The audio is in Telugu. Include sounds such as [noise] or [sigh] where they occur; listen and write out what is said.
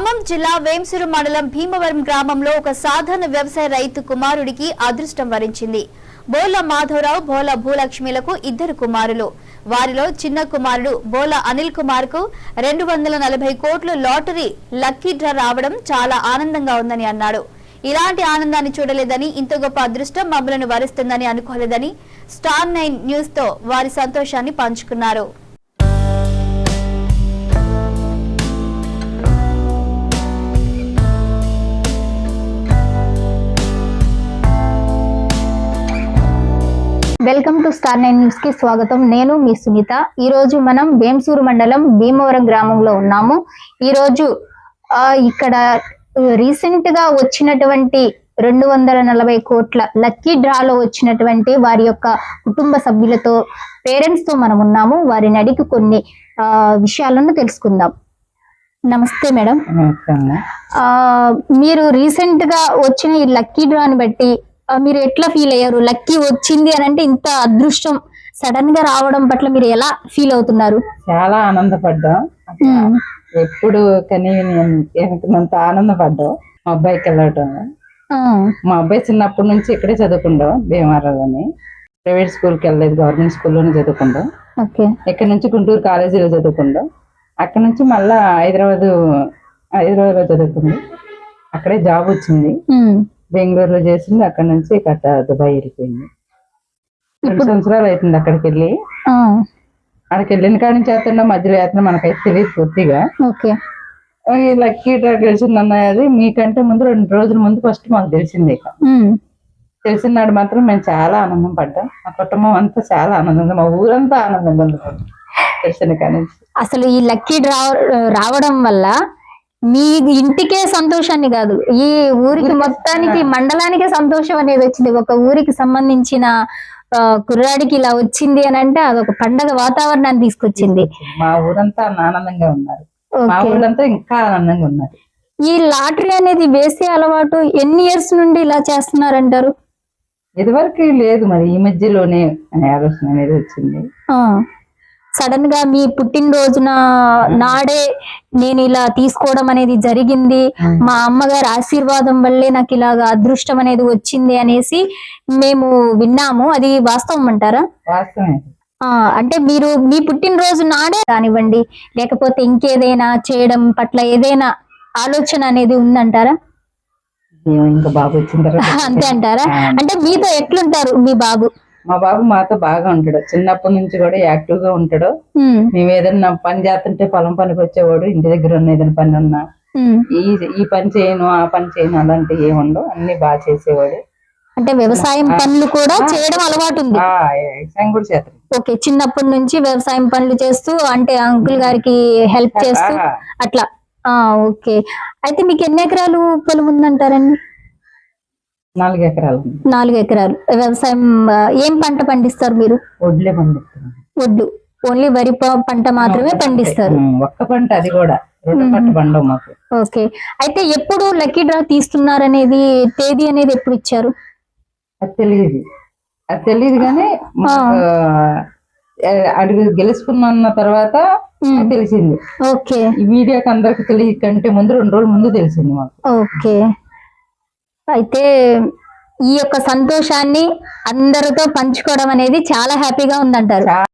ఖమ్మం జిల్లా వేంసూరు మండలం భీమవరం గ్రామంలో ఒక సాధారణ వ్యవసాయ రైతు కుమారుడికి అదృష్టం వరించింది. బోల మాధవరావు బోల భూలక్ష్మిలకు ఇద్దరు కుమారులు. వారిలో చిన్న కుమారుడు బోల అనిల్ కుమార్కు రెండు వందల నలభై కోట్ల లాటరీ లక్కీ డ్రా రావడం చాలా ఆనందంగా ఉందని అన్నాడు. ఇలాంటి ఆనందాన్ని చూడలేదని ఇంత గొప్ప అదృష్టం మమ్మలను వరిస్తుందని అనుకోలేదని స్టార్ నైన్ న్యూస్తో వారి సంతోషాన్ని పంచుకున్నారు. వెల్కమ్ టు స్టార్ నైన్ న్యూస్కి స్వాగతం. నేను మీ సునీత. ఈ రోజు మనం వేంసూరు మండలం భీమవరం గ్రామంలో ఉన్నాము. ఈ రోజు ఇక్కడ రీసెంట్గా వచ్చినటువంటి రెండు వందల నలభై కోట్ల లక్కీ డ్రాలో వచ్చినటువంటి వారి యొక్క కుటుంబ సభ్యులతో పేరెంట్స్తో మనం ఉన్నాము. వారిని అడిగి కొన్ని ఆ, విషయాలను తెలుసుకుందాం. నమస్తే మేడం. మీరు రీసెంట్గా వచ్చిన ఈ లక్కీ డ్రాని బట్టి మీరు ఎట్లా ఫీల్ అయ్యారు? లక్కీ వచ్చింది అని అంటే ఇంత అదృష్టం సడన్గా రావడం పట్ల మీరు ఎలా ఫీల్ అవుతున్నారు? చాలా ఆనందపడ్డాం. ఎప్పుడు కనీ వెనకనంత ఆనందపడ్డాం. మా అబ్బాయికి వెళ్ళటం. మా అబ్బాయి చిన్నప్పటి నుంచి ఇక్కడే చదువుకుంటాం భీమవరంలోని. ప్రైవేట్ స్కూల్కి వెళ్ళలేదు గవర్నమెంట్ స్కూల్లోనే చదువుకుంటాం. ఇక్కడ నుంచి గుంటూరు కాలేజీలో చదువుకుంటాం. అక్కడ నుంచి మళ్ళా హైదరాబాద్ హైదరాబాద్లో చదువుకుంది. అక్కడే జాబ్ వచ్చింది. బెంగళూరులో చేసింది అక్కడ నుంచి కట్ట దుబాయ్ వెళ్ళిపోయింది రెండు సంవత్సరాలు అవుతుంది అక్కడికి వెళ్ళి. అక్కడికి వెళ్ళిన కాడి నుంచి చేస్తున్నా మధ్యలో చేస్తున్నా మనకైతే తెలియదు పూర్తిగా. ఓకే. ఈ లక్కీ డ్రా తెలిసింది అన్నది మీకంటే ముందు రెండు రోజుల ముందు ఫస్ట్ మాకు తెలిసింది ఇక. తెలిసిన నాడు మాత్రం మేము చాలా ఆనందం పడ్డాం. మా కుటుంబం అంతా చాలా ఆనందంగా మా ఊరంతా ఆనందంగా ఉంది. తెలిసిన కాడి నుంచి. అసలు ఈ లక్కీ డ్రా రావడం వల్ల మీ ఇంటికే సంతోషాన్ని కాదు ఈ ఊరికి మొత్తానికి మండలానికే సంతోషం అనేది వచ్చింది. ఒక ఊరికి సంబంధించిన కుర్రాడికి ఇలా వచ్చింది అని అంటే అదొక పండగ వాతావరణాన్ని తీసుకొచ్చింది. మా ఊరంతా ఆనందంగా ఉన్నారు. మా ఊళ్ళంతా ఇంకా ఆనందంగా ఉన్నారు. ఈ లాటరీ అనేది వేసే అలవాటు ఎన్ని ఇయర్స్ నుండి ఇలా చేస్తున్నారంటారు? ఇదివరకు లేదు మరి ఈ మధ్యలోనే అనే ఆలోచన అనేది వచ్చింది. సడన్గా మీ పుట్టినరోజున నాడే నేను ఇలా తీసుకోవడం అనేది జరిగింది. మా అమ్మగారి ఆశీర్వాదం వల్లే నాకు ఇలాగా అదృష్టం అనేది వచ్చింది అనేసి మేము విన్నాము. అది వాస్తవం అంటారా? అంటే మీరు మీ పుట్టినరోజు నాడే కానివ్వండి లేకపోతే ఇంకేదైనా చేయడం పట్ల ఏదైనా ఆలోచన అనేది ఉందంటారా? [laughs] అంతే అంటారా? అంటే మీతో ఎట్లుంటారు మీ బాబు? మా బాబు మాతో బాగా ఉంటాడు. చిన్నప్పటి నుంచి కూడా యాక్టివ్గా ఉంటాడు మేము ఏదైనా పని చేస్తుంటే పొలం పనికి వచ్చేవాడు ఇంటి దగ్గర ఉన్న ఏదైనా పని ఉన్నా. ఈ ఈ పని చేయను ఆ పని చేయను అలాంటివి ఏముండవు అన్ని బాగా చేసేవాడు. అంటే వ్యవసాయం పనులు కూడా చేయడం అలవాటు ఉంది వ్యవసాయం కూడా ఓకే చిన్నప్పటి నుంచి వ్యవసాయం పనులు చేస్తూ అంటే అంకుల్ గారికి హెల్ప్ చేస్తూ అట్లా. ఆ ఓకే. అయితే మీకు ఎన్ని ఎకరాలు పొలం ఉందంటారండి? నాలుగు ఎకరాలు. నాలుగు ఎకరాలు. వ్యవసాయం ఏం పంట పండిస్తారు మీరు? వడ్లే పండిస్తున్నాం వడ్లు. ఓన్లీ వరి పంట మాత్రమే పండిస్తారు. ఒక్క పంట అది కూడా. మాకు. ఓకే. అయితే ఎప్పుడు లక్కీ డ్రా తీస్తున్నారనేది తేదీ అనేది ఎప్పుడు ఇచ్చారు? అది తెలియదు అది తెలియదు కానీ అడుగు గెలుచుకున్న తర్వాత తెలిసింది. ఓకే. ఈ వీడియోకి అందరికి తెలియ కంటే ముందు రెండు రోజుల ముందు తెలిసింది మాకు. ఓకే. అయితే ఈ యొక్క సంతోషాన్ని అందరితో పంచుకోవడం అనేది చాలా హ్యాపీగా ఉందంటారు.